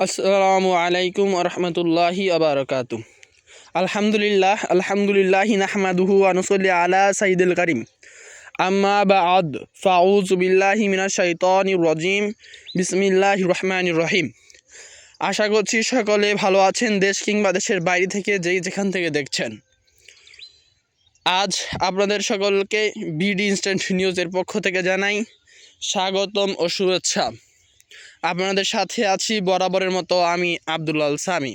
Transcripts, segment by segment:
আসসালামু আলাইকুম রহমতুল্লাহি আবরকাত আলহামদুলিল্লাহ আলহামদুলিল্লাহ নাহমাদুহু আনুসল্লি আলা সাইদুল করিম। আম্মা বাদ ফাউজ বিল্লাহি মিনা শৈতন রজিম। বিসমিল্লাহ রহমান রহিম। আশা করছি সকলে ভালো আছেন, দেশ কিংবা দেশের বাইরে থেকে যেই যেখান থেকে দেখছেন। আজ আপনাদের সকলকে বিডি ইনস্ট্যান্ট নিউজের পক্ষ থেকে জানাই স্বাগতম ও শুভেচ্ছা। আপনাদের সাথে আছি বরাবরের মতো আমি আবদুল্লাল সামি।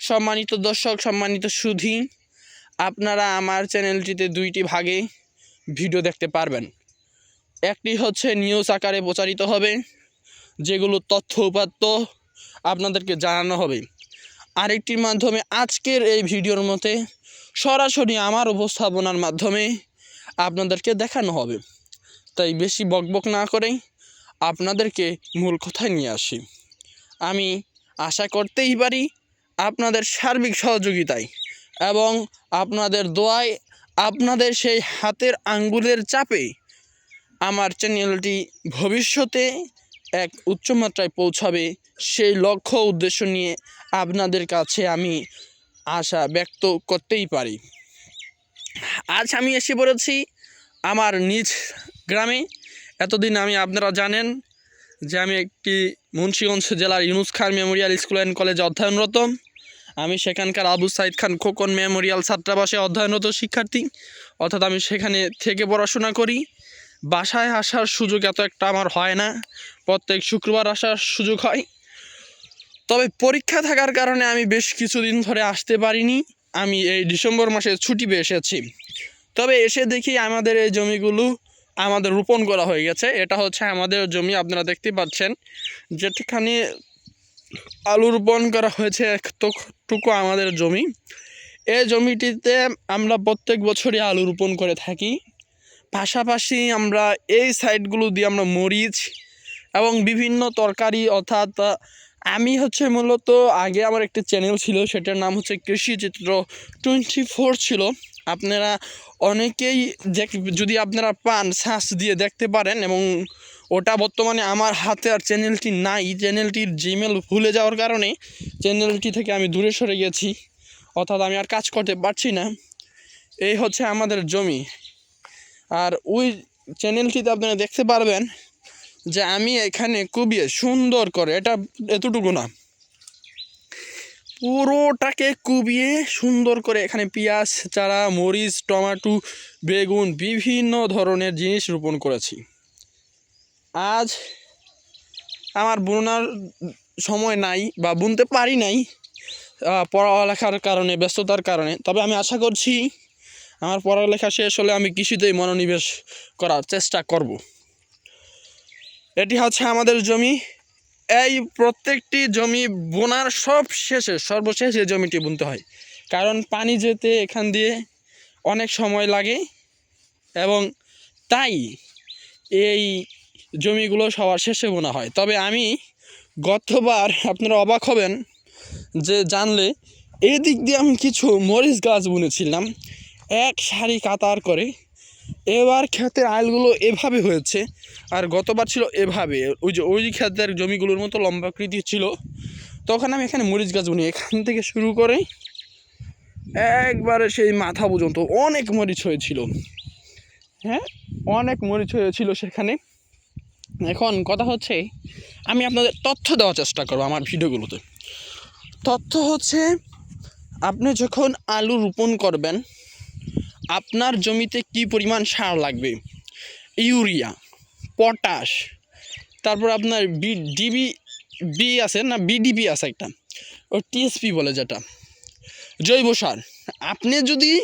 সম্মানিত দর্শক, সম্মানিত সুধী, আপনারা আমার চ্যানেলটিতে দুইটি ভাগে ভিডিও দেখতে পারবেন। একটি হচ্ছে নিউজ আকারে প্রচারিত হবে, যেগুলো তথ্য উপাত্ত আপনাদেরকে জানানো হবে। আরেকটির মাধ্যমে আজকের এই ভিডিওর মতে সরাসরি আমার উপস্থাপনার মাধ্যমে আপনাদেরকে দেখানো হবে। তাই বেশি বকবক না করেই আপনাদেরকে মূল কথায় নিয়ে আসি। আমি আশা করতেই পারি আপনাদের সার্বিক সহযোগিতায় এবং আপনাদের দোয়ায় আপনাদের সেই হাতের আঙ্গুলের চাপে আমার চ্যানেলটি ভবিষ্যতে এক উচ্চমাত্রায় পৌঁছাবে সেই লক্ষ্য উদ্দেশ্য নিয়ে আপনাদের কাছে আমি আশা ব্যক্ত করতেই পারি। আজ আমি এসে পড়েছি আমার নিজ গ্রামে। এতদিন আমি আপনারা জানেন যে আমি একটি মুন্সিগঞ্জ জেলার Yunus Khan memorial school and কলেজে অধ্যয়নরত। আমি সেখানকার আবু সাইদ খান খোকন মেমোরিয়াল ছাত্রাবাসে অধ্যয়নরত শিক্ষার্থী। অর্থাৎ আমি সেখানে থেকে পড়াশোনা করি। বাসায় আসার সুযোগ এত একটা আমার হয় না। প্রত্যেক শুক্রবার আসার সুযোগ হয়। তবে পরীক্ষা থাকার কারণে আমি বেশ কিছুদিন ধরে আসতে পারিনি। আমি এই ডিসেম্বর মাসে ছুটি পেয়ে এসেছি। তবে এসে দেখি আমাদের এই জমিগুলো আমাদের রোপণ করা হয়ে গেছে। এটা হচ্ছে আমাদের জমি, আপনারা দেখতে পাচ্ছেন। যেটিখানি আলু রোপণ করা হয়েছে একটুকু আমাদের জমি। এই জমিটিতে আমরা প্রত্যেক বছরই আলু রোপণ করে থাকি। পাশাপাশি আমরা এই সাইডগুলো দিয়ে আমরা মরিচ এবং বিভিন্ন তরকারি, অর্থাৎ, আমি হচ্ছে মূলত আগে আমার একটি চ্যানেল ছিল, সেটার নাম হচ্ছে কৃষি চিত্র টোয়েন্টি ফোর ছিল। আপনারা অনেকেই দেখ, যদি আপনারা পান সার্চ দিয়ে দেখতে পারেন এবং ওটা বর্তমানে আমার হাতে আর চ্যানেলটি নাই। চ্যানেলটির জিমেল ভুলে যাওয়ার কারণে চ্যানেলটি থেকে আমি দূরে সরে গেছি। অর্থাৎ আমি আর কাজ করতে পারছি না। এই হচ্ছে আমাদের জমি। আর ওই চ্যানেলটিতে আপনারা দেখতে পারবেন যে আমি এখানে খুবই সুন্দর করে, এটা এতটুকু না পুরোটাকে কুবিয়ে সুন্দর করে এখানে পেঁয়াজ, চারা, মরিচ, টমাটো, বেগুন বিভিন্ন ধরনের জিনিস রোপণ করেছি। আজ আমার বুনার সময় নাই বা বুনতে পারি নাই পড়ালেখার কারণে, ব্যস্ততার কারণে। তবে আমি আশা করছি আমার পড়ালেখা শেষ হলে আমি কৃষিতেই মনোনিবেশ করার চেষ্টা করব। এটি হচ্ছে আমাদের জমি। এই প্রত্যেকটি জমি বোনার সব শেষে, সর্বশেষ এই জমিটি বুনতে হয়। কারণ পানি যেতে এখান দিয়ে অনেক সময় লাগে এবং তাই এই জমিগুলো সবার শেষে বোনা হয়। তবে আমি গতবার আপনারা অবাক হবেন যে জানলে এই দিক দিয়ে আমি কিছু মরিচ গাছ বুনেছিলাম। এক সারি কাতার করে এবার ক্ষেতের আইলগুলো এভাবে হয়েছে। আর গতবার ছিল এভাবে। ওই যে, ওই ক্ষেতের জমিগুলোর মতো লম্বাকৃতি ছিল। তখন আমি এখানে মরিচ গাছ বুনি এখান থেকে শুরু করে একবারে সেই মাথা পর্যন্ত অনেক মরিচ হয়েছিল। হ্যাঁ অনেক মরিচ হয়েছিল সেখানে। এখন কথা হচ্ছে, আমি আপনাদের তথ্য দেওয়ার চেষ্টা করব আমার ভিডিওগুলোতে। তথ্য হচ্ছে, আপনি যখন আলু রোপণ করবেন আপনার জমিতে কি পরিমাণ সার লাগবে? ইউরিয়া, পটাশ, তারপর আপনার বি ডিবি বি আছে না? বিডিবি আছে একটা। ও টিএসপি বলে যেটা। জৈব সার। আপনি যদি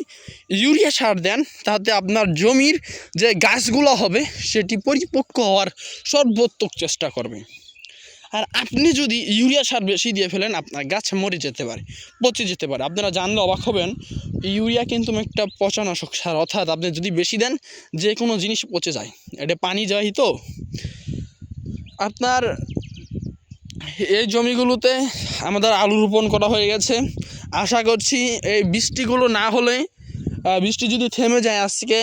ইউরিয়া সার দেন, তাতে আপনার জমির যে গাছগুলো হবে, সেটি পরিপক্ক হওয়ার সর্বোত্তক চেষ্টা করবে। আর আপনি যদি ইউরিয়া সার বেশি দিয়ে ফেলেন, আপনার গাছ মরে যেতে পারে, পচে যেতে পারে। আপনারা জানলে অবাক হবেন, ইউরিয়া কিন্তু একটা পচানাশক সার। অর্থাৎ আপনি যদি বেশি দেন, যে কোনো জিনিস পচে যায়। এটা পানি যায় তো। আপনার এই জমিগুলোতে আমাদের আলু রোপণ করা হয়ে গেছে। আশা করছি এই বৃষ্টিগুলো না হলে বৃষ্টি যদি থেমে যায় আজকে,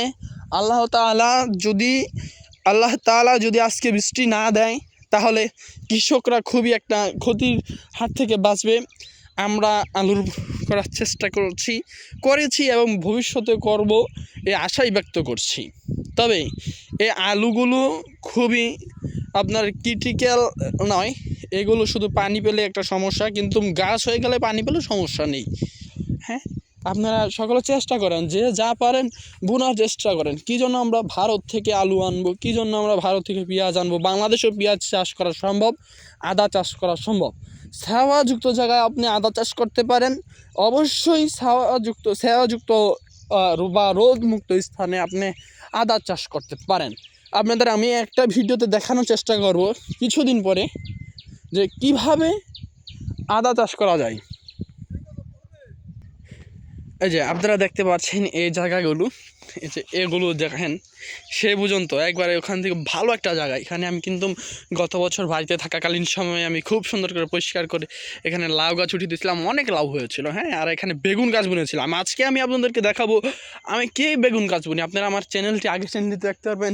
আল্লাহ তালা যদি, আল্লাহ তালা যদি আজকে বৃষ্টি না দেয় তাহলে কৃষকরা খুবই একটা ক্ষতির হাত থেকে বাঁচবে। আমরা আলুর করার চেষ্টা করছি, করেছি এবং ভবিষ্যতে করব এ আশাই ব্যক্ত করছি। তবে এ আলুগুলো খুবই আপনার ক্রিটিক্যাল নয়। এগুলো শুধু পানি পেলে একটা সমস্যা, কিন্তু গাছ হয়ে গেলে পানি পেলে সমস্যা নেই। হ্যাঁ? আপনারা সকলে চেষ্টা করেন যে যা পারেন বোনার চেষ্টা করেন। কী জন্য আমরা ভারত থেকে আলু আনব? কী জন্য আমরা ভারত থেকে পেঁয়াজ আনব? বাংলাদেশেও পেঁয়াজ চাষ করা সম্ভব? আদা চাষ করা সম্ভব? ছাওয়াযুক্ত জায়গায় আপনি আদা চাষ করতে পারেন। অবশ্যই ছাওয়াযুক্ত ছাওয়াযুক্ত বা রোগমুক্ত স্থানে আপনি আদা চাষ করতে পারেন। আপনাদের আমি একটা ভিডিওতে দেখানোর চেষ্টা করব কিছুদিন পরে যে কীভাবে আদা চাষ করা যায়। এই যে আপনারা দেখতে পাচ্ছেন এই জায়গাগুলো, এই যে এগুলো দেখেন, সে পর্যন্ত একবারে ওখান থেকে ভালো একটা জায়গা। এখানে আমি কিন্তু গত বছর বাড়িতে থাকাকালীন সময়ে আমি খুব সুন্দর করে পরিষ্কার করে এখানে লাউ গাছ উঠিয়ে দিয়েছিলাম, অনেক লাউ হয়েছিল হ্যাঁ? আর এখানে বেগুন গাছ বুনেছিলাম। আজকে আমি আপনাদেরকে দেখাবো, আমি কে বেগুন গাছ বুনি? আপনারা আমার চ্যানেলটি আগে চ্যানেলটিতে দেখতে পারবেন।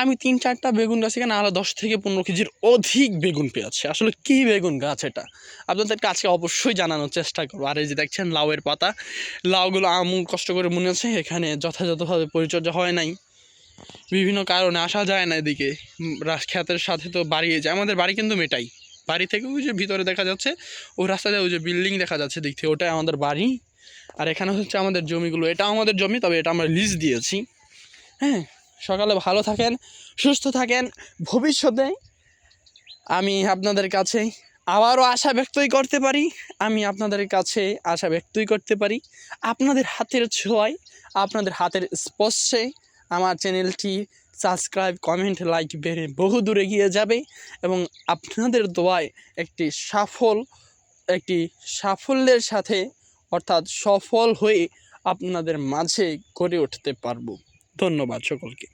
আমি তিন চারটা বেগুন গাছ এখানে আরও দশ থেকে পনেরো কেজির অধিক বেগুন পেয়েছি। আসলে কী বেগুন গাছ এটা? আপনাদেরকে আজকে অবশ্যই জানানোর চেষ্টা করব। আর এই যে দেখছেন লাউয়ের পাতা, লাউগুলো আমু কষ্ট করে মনে আছে? এখানে যথাযথভাবে পরিচর্যা হয় নাই। বিভিন্ন কারণে আসা যায় না এদিকে। খ্যাতের সাথে তো বাড়িয়ে যায় আমাদের বাড়ি কিন্তু মেটাই। বাড়ি থেকে ওই যে ভিতরে দেখা যাচ্ছে, ওই রাস্তাতে ওই যে বিল্ডিং দেখা যাচ্ছে দিক থেকে। ওটাই আমাদের বাড়ি। আর এখানে হচ্ছে আমাদের জমিগুলো। এটা আমাদের জমি, তবে এটা আমরা লিজ দিয়েছি। হ্যাঁ? সকালে ভালো থাকেন, সুস্থ থাকেন। ভবিষ্যতে আমি আপনাদের কাছে আবারও আশা ব্যক্তই করতে পারি, আমি আপনাদের কাছে আশা ব্যক্তই করতে পারি। আপনাদের হাতের ছোঁয়ায়, আপনাদের হাতের স্পর্শে আমার চ্যানেলটি সাবস্ক্রাইব, কমেন্ট, লাইক বেড়ে বহু দূরে গিয়ে যাবে এবং আপনাদের দোয়ায় একটি সাফল, একটি সাফল্যের সাথে অর্থাৎ সফল হয়ে আপনাদের মাঝে গড়ে উঠতে পারব। ধন্যবাদ সকলকে।